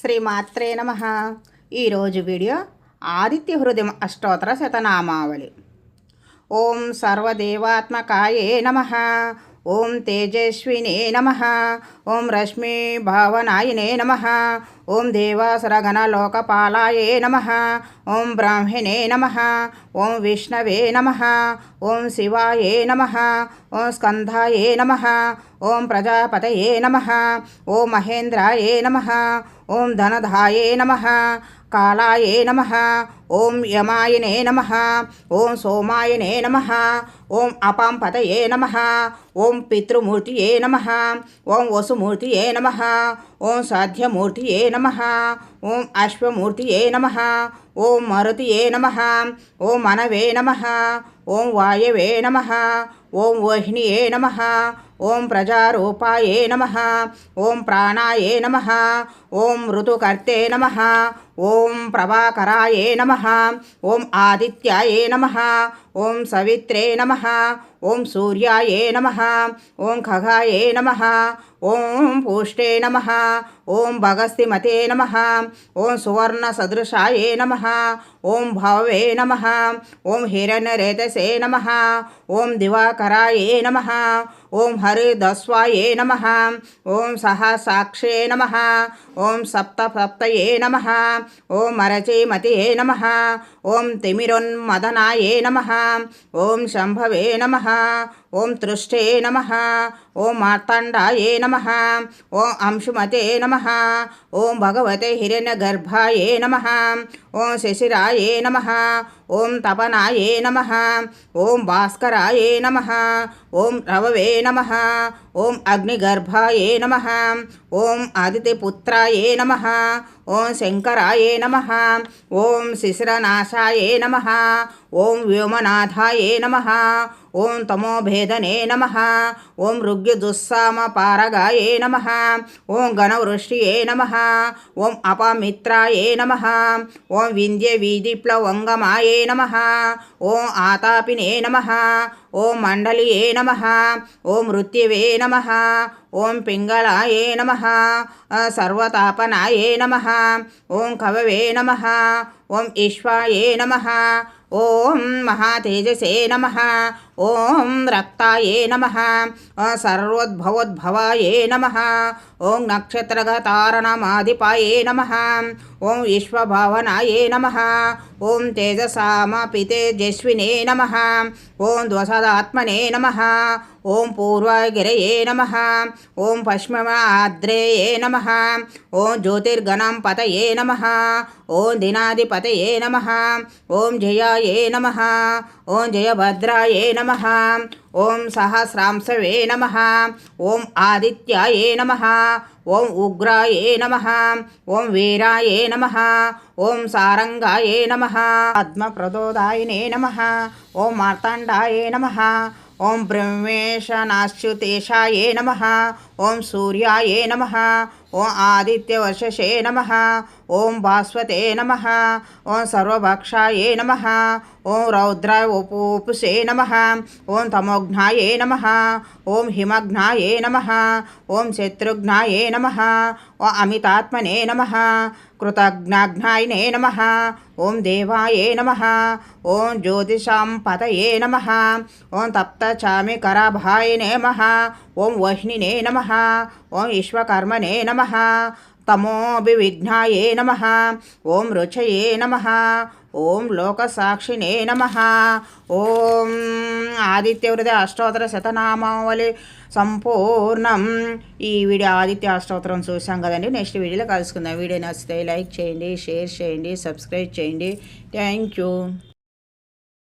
శ్రీమాత్రే నమ. ఈరోజు వీడియో ఆదిత్య హృదయం అష్టోత్తర శతనామావళి. ఓం సర్వదేవాత్మకాయే నమ. ఓం తేజస్వినే నమ. ఓం రశ్మి భావనాయనే నమ. ఓం దేవాసురగణలోకపాలాయే నమ ఓం బ్రాహ్మణే నమ ఓం విష్ణవే నమ ఓం శివాయే నమ ఓం స్కంధాయే నమ ఓం ప్రజాపతయే నమ ఓం మహేంద్రాయే నమ ఓం ధనధాయే నమ కాళాయే నమ ఓం యమాయనే నమ ఓం సోమాయనే నమ ఓం అపాంపతయే నమ ఓం పితృమూర్తియే నమ ఓం వసుమూర్తియే నమ ఓం సాధ్యమూర్తియే नम। ओं अश्वमूर्त नम। ओं मरत नम। ओं मनवे नम। ओं वायवे नम। ओं वोहिणी नम। ओं प्रजारूपाए नम। ओं प्राणाए नम। ओं ऋतुकर्ते नम। ఓం ప్రభాకరాయే నమ ఓం ఆదిత్యాయే నమ ఓం సవిత్రే నమ ఓం సూర్యాయే నమ ఓం ఖగాయే నమ ఓం పూష్టే నమ ఓం భగస్తిమతే నమ ఓం సువర్ణ సదృశాయే నమ ఓం భావే నమ ఓం హిరణ్యరేతసే నమ ఓం దివాకరాయే నమ ఓం హరిదస్వాయే నమ ఓం సహసాక్షే నమ ఓం సప్త సప్తయే నమ ఓం అరచేమతియే నమ. ఓం తిమిరొన్మదనాయే నమ. ఓం శంభవే నమ. ఓం తృష్టే నమ ఓం మార్తాండాయే నమ ఓం అంశుమతే నమ ఓం భగవతే హిరణ్యగర్భాయే నమ ఓం శశిరాయే నమ ఓం తపనాయే నమ ఓం భాస్కరాయే నమ ఓం రవవే నమ ఓం అగ్నిగర్భాయే నమ ఓం ఆదిత్యపుత్రాయే నమ ఓం శంకరాయే నమ ఓం శిశిరనాశాయే నమ ఓం వ్యోమనాథాయే నమ. ఓం తమోభేదనే నమ. ఓం ఋగ్యుదుస్సామ పారగాయే నమ. ఓం గణవృష్టియే నమ. ఓం అపమిత్రాయే నమ. ఓం వింధ్య వీధిప్లవంగమాయే నమ. ఓం ఆతాపినే నమ. ఓం మండలియే నమ ఓం మృత్యువే నమ ఓం పింగళాయే నమ సర్వతాపనాయే నమ ఓం కవవే నమ ఓం ఈశ్వాయే నమ ఓం మహాతేజసే నమ ఓం రక్తాయే నమ సర్వోద్భవోద్భవాయే నమ ఓం నక్షత్రగతారణమాధిపాయే నమ ఓం విశ్వభావనాయే నమ ఓం తేజసామపితేజస్వినే నమ ఓం ద్వసదాత్మనే నమ ఓం పూర్వగిరయే నమ ఓం పశ్చిమాద్రేయే నమ ఓం జ్యోతిర్గణం పతయే నమ ఓం దినాధిపతయే నమ ఓం జయాయే నమ ఓం జయభద్రాయే నమ ఓం సహస్రాంశవే నమ ఓం ఆదిత్యాయే నమ ఓం ఉగ్రాయే నమ ఓం వీరాయే నమ ఓం సారంగాయే నమ పద్మప్రదోదాయనే నమ ఓం మార్తాండాయే నమ ॐ ब्रह्मेशनाश्च्युतेशायै नमः। ॐ सूर्याय नम ओं आदिवर्षे नम ओं भास्वते नम ओं सर्वक्षा नम ओं रौद्राय नम ओं ॐ तमोघ्नाय ओं ॐ हिमघ्नाय नम ओं शत्रुघ्नाय नम ॐ अमितात्मने नम कृतज्ञाघ्नायने नम ओं देवाय नम ओं ज्योतिषां नम ओं ॐ तप्तचामि कराभाय नमः वह्निने नम ఓం విశ్వకర్మనే నమ. తమోభివిఘ్నాయే నమ. ఓం రుచయే నమ. ఓం లోకసాక్షినే నమ. ఓం ఆదిత్యవృద అష్టోత్తర శతనామావళి సంపూర్ణం. ఈ వీడియో ఆదిత్య అష్టోత్తరం చూసాం కదండి. నెక్స్ట్ వీడియోలో కలుసుకుందాం. వీడియో నచ్చితే లైక్ చేయండి షేర్ చేయండి సబ్స్క్రైబ్ చేయండి. Thank you.